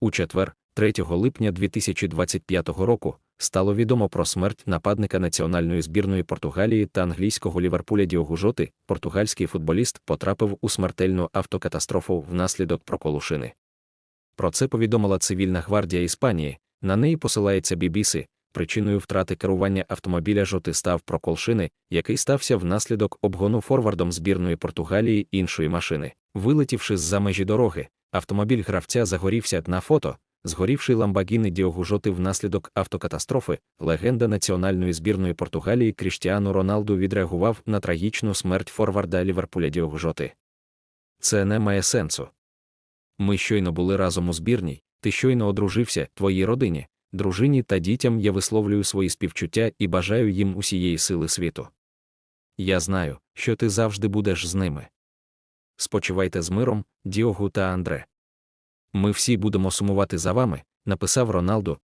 У четвер, 3 липня 2025 року, стало відомо про смерть нападника національної збірної Португалії та англійського Ліверпуля Діогу Жоти. Португальський футболіст потрапив у смертельну автокатастрофу внаслідок проколу шини. Про це повідомила цивільна гвардія Іспанії. На неї посилається BBC. Причиною втрати керування автомобіля жоти став прокол шини, який стався внаслідок обгону форвардом збірної Португалії іншої машини. Вилетівши з-за межі дороги, автомобіль гравця загорівся на фото. Згорівший Ламбагіни Діогу Жоти внаслідок автокатастрофи, легенда національної збірної Португалії Кріштіану Роналду відреагував на трагічну смерть форварда Ліверпуля Діогу Жоти. Це не має сенсу. Ми щойно були разом у збірній, ти щойно одружився твоїй родині, дружині та дітям я висловлюю свої співчуття і бажаю їм усієї сили світу. Я знаю, що ти завжди будеш з ними. Спочивайте з миром, Діогу та Андре. Ми всі будемо сумувати за вами, написав Роналду,